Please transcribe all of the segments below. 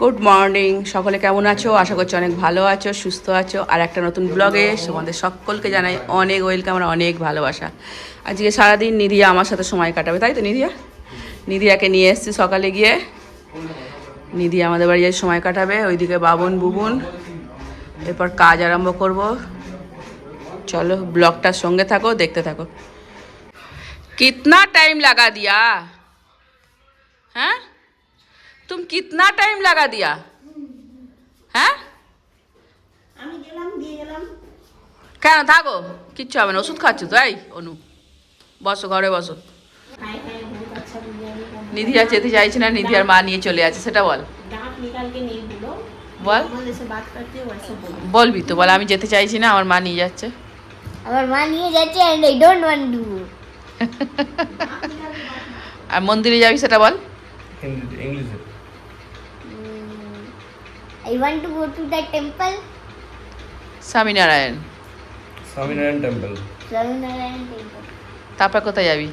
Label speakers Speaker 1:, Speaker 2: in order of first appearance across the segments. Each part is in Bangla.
Speaker 1: গুড মর্নিং সকলে কেমন আছো? আশা করছি অনেক ভালো আছো, সুস্থ আছো। আর একটা নতুন ব্লগে তোমাদের সকলকে জানাই অনেক ওয়েলকাম আর অনেক ভালোবাসা। আজকে সারাদিন নিধিয়া আমার সাথে সময় কাটাবে, তাই তো নিধিয়া? নিধিয়াকে নিয়ে এসছি সকালে গিয়ে। নিধি আমাদের বাড়ি সময় কাটাবে, ওইদিকে বাবন, বুবুন। এরপর কাজ আরম্ভ করব। চলো ব্লগটার সঙ্গে থাকো, দেখতে থাকো। কিতনা টাইম লাগা দিয়া। হ্যাঁ? तुम कितना टाइम लगा दिया হ্যাঁ
Speaker 2: আমি গেলাম দিয়ে গেলাম
Speaker 1: কেন থাকো কিচ্ছু হবে না ওষুধ খাচ্ছ তো এই অনু বসো ঘরে বসো
Speaker 2: খাই খাই ভুল বাচ্চা বিরিয়ানি খাবো।
Speaker 1: নিধিয়া যেতে চাইছে না নিধিয়ার মা নিয়ে চলে আছে সেটা বল
Speaker 2: दांत निकाल के नहीं बोलो
Speaker 1: বল
Speaker 2: बोले से बात करते हो वैसे बोलो
Speaker 1: বলবি তো বল আমি যেতে চাইছি না আমার মা নিয়ে যাচ্ছে
Speaker 3: আমার মা নিয়ে যাচ্ছে and I don't want to
Speaker 1: আর মন্দিরে যাবি সেটা বল
Speaker 4: হিন্দি ইংলিশে
Speaker 3: I want to go to the temple
Speaker 1: Swaminarayan.
Speaker 4: Swaminarayan temple
Speaker 3: Swaminarayan temple
Speaker 1: তারপর কোথায় যাবি?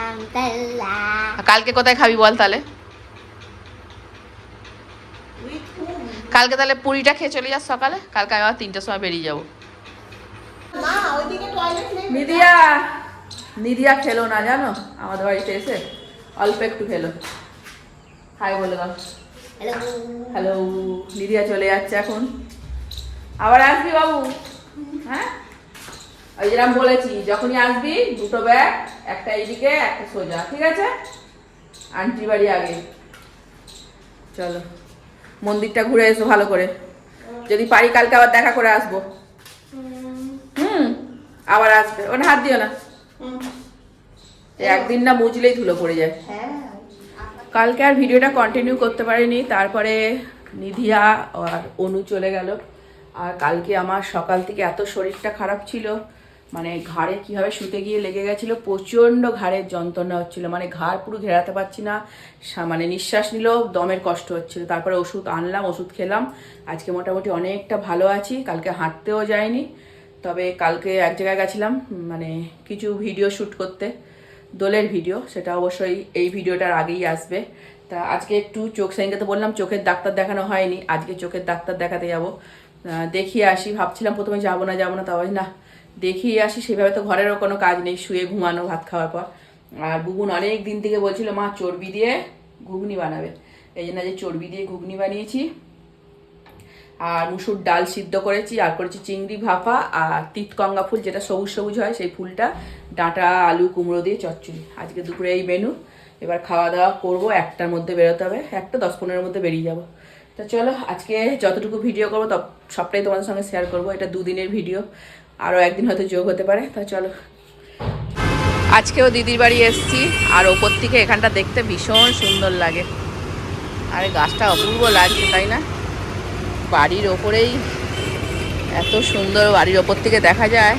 Speaker 3: আমতলা
Speaker 1: আর কালকে কোথায় খাবি বল তাহলে? কালকে তাহলে পুরিটা খেয়ে চলে যাস সকালে? কালকে আমি আবার তিনটার সময় বেরিয়ে যাব। নিদিয়া নিদিয়া খেলো না জানো? আমাদের বাড়িতে এসে অল্প একটু খেলো। হাই বলে দাও।
Speaker 3: হ্যালো
Speaker 1: নিদিয়া চলে যাচ্ছে এখন। আবার আসবি বাবু? হ্যাঁ? ওই যেরকম বলেছি যখনই আসবি দুটো ব্যাগ একটা এইদিকে একটা সোজা ঠিক আছে? আন্টি বাড়ি আগে। চলো মন্দিরটা ঘুরে এসো ভালো করে। যদি পারি কালকে আবার দেখা করে আসব। হুম? আবার আসবে। ওটা হাত দিও না। একদিন না বুঝলেই ধুলো পড়ে যায়।
Speaker 2: হ্যাঁ।
Speaker 1: কালকে আর ভিডিওটা কন্টিনিউ করতে পারিনি, তারপরে নিধিয়া আর অনু চলে গেল। আর কালকে আমার সকাল থেকে এত শরীরটা খারাপ ছিল মানে ঘাড়ে কীভাবে শুতে গিয়ে লেগে গেছিল, প্রচণ্ড ঘাড়ের যন্ত্রণা হচ্ছিল মানে ঘাড় পুরো ঘেরাতে পারছি না মানে নিঃশ্বাস নিলেও দমের কষ্ট হচ্ছিল। তারপরে ওষুধ আনলাম, ওষুধ খেলাম, আজকে মোটামুটি অনেকটা ভালো আছি, কালকে হাঁটতেও যায়নি তবে কালকে এক জায়গায় গেছিলাম মানে কিছু ভিডিও শ্যুট করতে। দোলের ভিডিও, সেটা অবশ্যই এই ভিডিওটার আগেই আসবে। তা আজকে একটু চোখ সেনকে তো বললাম, চোখের ডাক্তার দেখানো হয়নি, আজকে চোখের ডাক্তার দেখাতে যাব। দেখিয়ে আসি, ভাবছিলাম প্রথমে যাব না যাব না তাও না, দেখিয়ে আসি, সেভাবে তো ঘরেরও কোনো কাজ নেই, শুয়ে ঘুমানো, ভাত খাওয়ার পর। আর বুবুন অনেক দিন থেকে বলছিল, মা, চর্বি দিয়ে ঘুগনি বানাবে। এই জন্য যে চর্বি দিয়ে ঘুগনি বানিয়েছি। আর মুসুর ডাল সিদ্ধ করেছি, আর করেছি চিংড়ি ভাপা, আর তিতকঙ্গা ফুল যেটা সবুজ সবুজ হয় সেই ফুলটা, ডাঁটা, আলু, কুমড়ো দিয়ে চচ্চড়ি। আজকে দুপুরে এই মেনু এবার খাওয়া দাওয়া করব, একটার মধ্যে বেরোতে হবে, একটা দশ পনেরোর মধ্যে বেরিয়ে যাব। তো চলো, আজকে যতটুকু ভিডিও করব তব, সবটাই তোমাদের সঙ্গে শেয়ার করব, এটা দুদিনের ভিডিও আরও একদিন হয়তো যোগ হতে পারে, তা চলো। আজকেও দিদির বাড়ি এসেছি, আর ওপর থেকে এখানটা দেখতে ভীষণ সুন্দর লাগে। আরে গাছটা অপূর্ব লাগছে, তাই না? বাড়ির ওপরেই, এত সুন্দর বাড়ির ওপর থেকে দেখা যায়।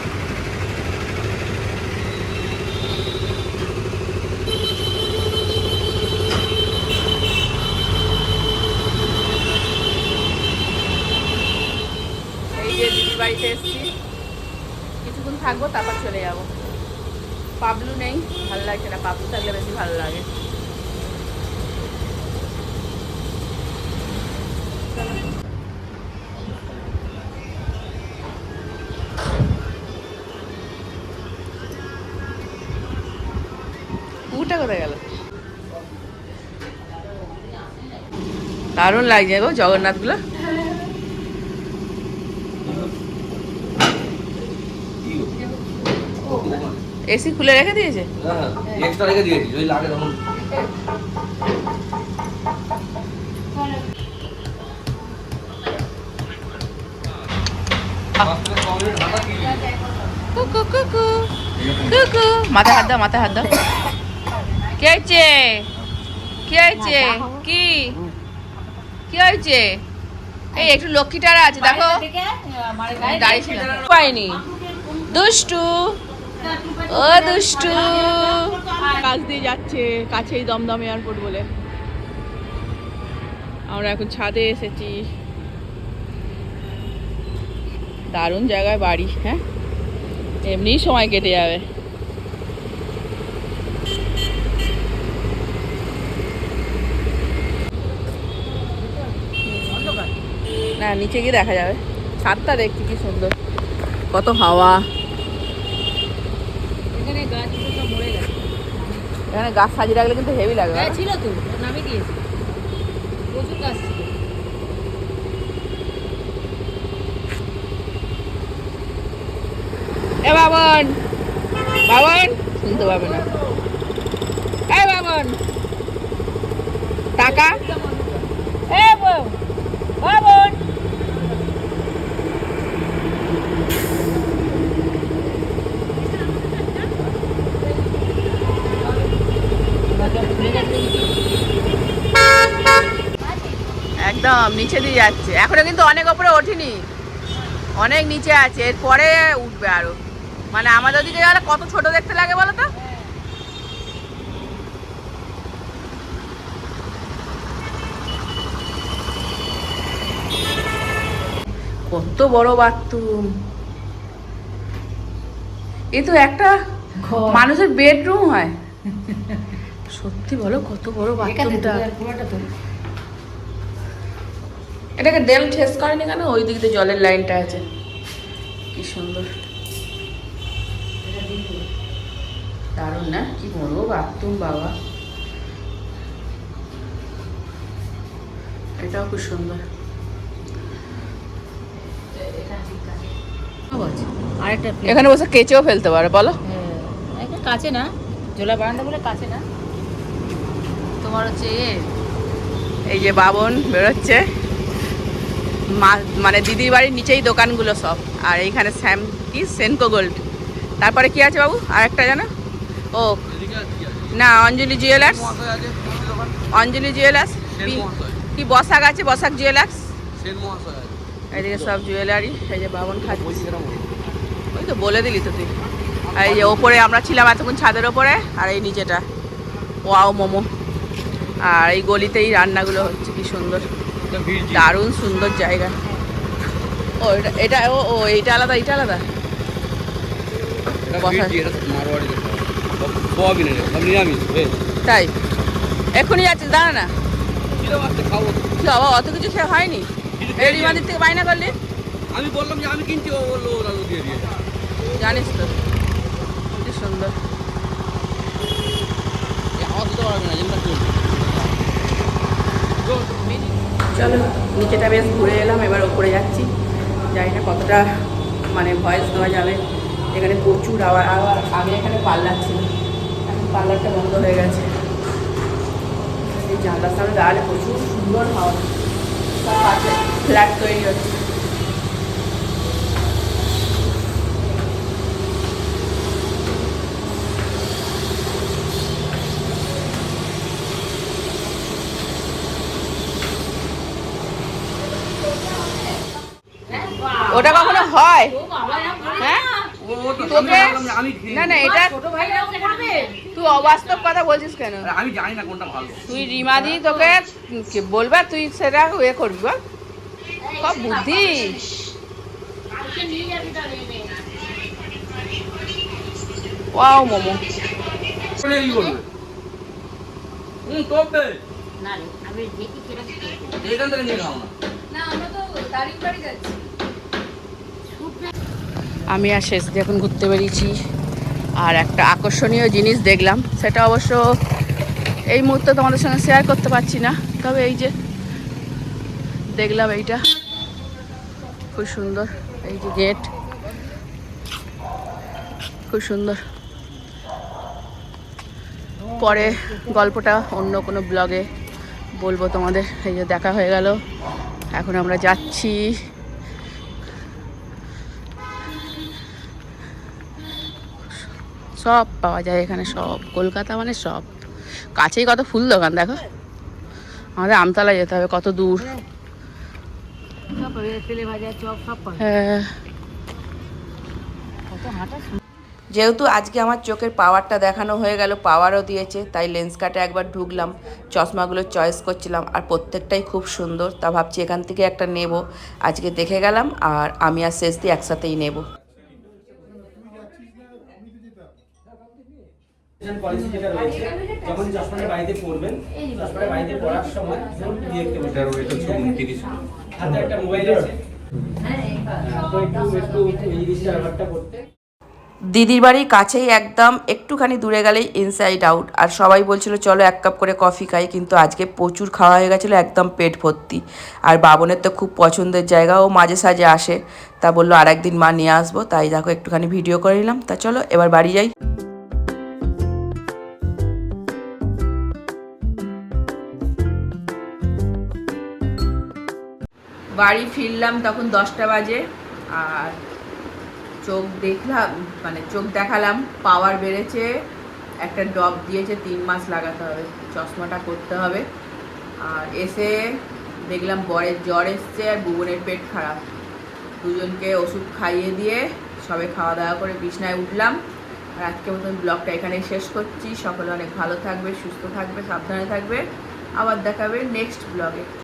Speaker 1: এই যে বাড়িতে এসেছি। কিছুক্ষণ থাকব, তারপর চলে যাব। পাবলু নেই, ভালো লাগছে না, পাবলু থাকলে বেশি ভালো লাগে। দারুণ লাগছে গো জগন্নাথগুলো। এসি খুলে রেখে দিয়েছে?
Speaker 4: হ্যাঁ এক্সট্রা রেখে দিয়েছি যদি লাগে তখন।
Speaker 1: মাথা হাত দাও মাথা হাত দাও। কি হয়েছে? কি হয়েছে? কি? কি হয়েছে? এই একটু লক্ষ্মীটারা আছে দেখো। দাঁড়িয়ে পাইনি। দুষ্টু। ও দুষ্টু। কাজ দিয়ে যাচ্ছে কাছেই দমদম এয়ারপোর্ট বলে। আমরা এখন ছাদে এসেছি। দারুণ জায়গায় বাড়ি হ্যাঁ? এমনিই সময় কেটে যাবে। না নিচে গিয়ে দেখা যাবে। ছাদটা দেখছি কি সুন্দর। কত হাওয়া।
Speaker 5: এখানে গাছগুলো মরে গেছে।
Speaker 1: এখানে গাছ সাজিয়ে রাখলে কিন্তু হেভি লাগবে
Speaker 5: হ্যাঁ ছিল তো নামে দিয়েছে। প্রচুর গাছ ছিল।
Speaker 1: এ বাবন বাবন। শুনতে পাবে না। এ বাবন। টাকা? একদম নিচে দিয়ে যাচ্ছে। এখনও কিন্তু অনেক ওপরে ওঠেনি। অনেক নিচে আছে। এরপরে উঠবে আরও। মানে আমাদের ওদিকে গেলে কত ছোট দেখতে লাগে বলো তো? কত বড় বাথরুম। এ তো একটা মানুষের বেডরুম হয়। সত্যি বলো কত বড় বাথরুমটা।
Speaker 5: পুরোটা তো
Speaker 1: এটাকে ডেম ঠেস করেনি কেন? ওই দিক দিয়ে জলের লাইনটা আছে। কি সুন্দর। দারুণ না? কি বড় বাথরুম বাবা। এটাও খুব সুন্দর।
Speaker 5: আছে আরেকটা
Speaker 1: এখানে বসে কেচেও ফেলতে পারে বলো।
Speaker 5: হ্যাঁ এখানে কাছে না জোলা বারান্দা বলে কাছে না।
Speaker 1: তোমার হচ্ছে এ। এই যে বাবন বেরোচ্ছে। মানে দিদির বাড়ির নিচেই দোকানগুলো সব। আর এইখানে স্যাম কি? সেনকো গোল্ড। তারপরে কি আছে বাবু? আর একটা জানো? ও, না, অঞ্জলি জুয়েলার্স। অঞ্জলি জুয়েলার্স। কি- বসাক আছে? বসাক জুয়েলার্স? এইদিকে সব জুয়েলারি। এই যে বাবন খাচ্ছে। ওই তো বলে দিলি তো তুই। এই যে ওপরে আমরা ছিলাম এতক্ষণ ছাদের ওপরে, আর এই নিচেটা। ওয়াও, মোমো। আর এই গলিতেই রান্নাগুলো হচ্ছে, কি সুন্দর। দারুণ সুন্দর জায়গা ও এটা এটা ও ও এইটা আলাদা এইটা আলাদা তাই এক্ষুনি যাচ্ছিস দাঁড়া না কি বাবা অত কিছু খেয়ে হয়নি এই রিমাদির থেকে বাইনা করলি
Speaker 4: আমি বললাম যে আমি কিনছি ও বলল দিয়ে দিয়েছে
Speaker 1: জানিস তো কি সুন্দর
Speaker 4: আমার দিতে পারবে না যেটা
Speaker 1: চলো, নিচেটা বেশ ঘুরে এলাম, এবার ওপরে যাচ্ছি। জানি না কতটা মানে ভয়েস দেওয়া যাবে। এখানে প্রচুর আবার আবার আগে এখানে পার্লার ছিল এখন পার্লারটা বন্ধ হয়ে গেছে। জানলার সামনে দাঁড়ালে প্রচুর সুন্দর হাওয়া। ফ্ল্যাট তৈরি হচ্ছে। ওটা কখনো হয়? হ্যাঁ? না। না এটা তুই অবাস্তব কথা বলছিস কেন?
Speaker 4: আমি জানি না কোনটা ভালো।
Speaker 1: তুই রিমাদি তোকে বলবে? তুই সেটা ইয়ে করবি বল। সব বুদ্ধি। ওয়াও মোমো।
Speaker 5: না রে আমি দেখি কীরকম।
Speaker 4: এখান থেকে নিয়ে খাও না।
Speaker 1: আমি আর শেষ এখন ঘুরতে বেরিয়েছি। আর একটা আকর্ষণীয় জিনিস দেখলাম, সেটা অবশ্য এই মুহূর্তে তোমাদের সঙ্গে শেয়ার করতে পারছি না, তবে এই যে দেখলাম এইটা। খুব সুন্দর, এই যে গেট খুব সুন্দর। পরে গল্পটা অন্য কোনো ব্লগে বলব তোমাদের, এই যে দেখা হয়ে গেল। এখন আমরা যাচ্ছি সব পাওয়া যায় এখানে, সব। কলকাতা মানে সব। কাছেই কত ফুল দোকান, দেখো। আমাদের আমতলা যেতে হবে, কত দূর। হ্যাঁ। যেহেতু আজকে আমার চোখের পাওয়ারটা দেখানো হয়ে গেল পাওয়ারও দিয়েছে, তাই লেন্স কাটে একবার ঢুকলাম, চশমাগুলো চয়েস করছিলাম, আর প্রত্যেকটাই খুব সুন্দর। তা ভাবছি এখান থেকে একটা নেব। আজকে দেখে গেলাম, আর আমি আর শেষ দিয়ে একসাথেই নেব।
Speaker 6: পলিসি যেটা রয়েছে যখন চশমাটা বাড়িতে পড়বেন চশমাটা বাড়িতে পড়ার সময় ধরুন দেখতে পাবেন
Speaker 4: এটা রয়েছে উনত্রিশ।
Speaker 6: হাতে একটা মোবাইল আছে। হ্যাঁ, করতে।
Speaker 1: দিদির বাড়ির কাছেই একদম একটুখানি দূরে গেলেই ইনসাইড আউট আর সবাই বলছিল চলো এক কাপ করে কফি খাই। কিন্তু আজকে প্রচুর খাওয়া হয়ে গেছিল একদম পেট ভর্তি। আর বাবনের তো খুব পছন্দের জায়গা ও মাঝে সাঝে আসে। তা বলল আর একদিন মা নিয়ে আসব। তাই দেখো একটুখানি ভিডিও করে নিলাম। তা চলো এবার বাড়ি যাই। বাড়ি ফিরলাম তখন দশটা বাজে, আর চোখ দেখলাম মানে চোখ দেখালাম পাওয়ার বেড়েছে, একটা ডব দিয়েছে, তিন মাস লাগাতে হবে, চশমাটা করতে হবে, আর এসে দেখলাম বরের জ্বর এসছে আর বুবনের পেট খারাপ। দুজনকে ওষুধ খাইয়ে দিয়ে সবে খাওয়া দাওয়া করে বিছনায় উঠলাম, আর আজকের মতন ব্লগটা এখানেই শেষ করছি। সকলে অনেক ভালো থাকবে, সুস্থ থাকবে, সাবধানে থাকবে। আবার দেখাবে নেক্সট ব্লগে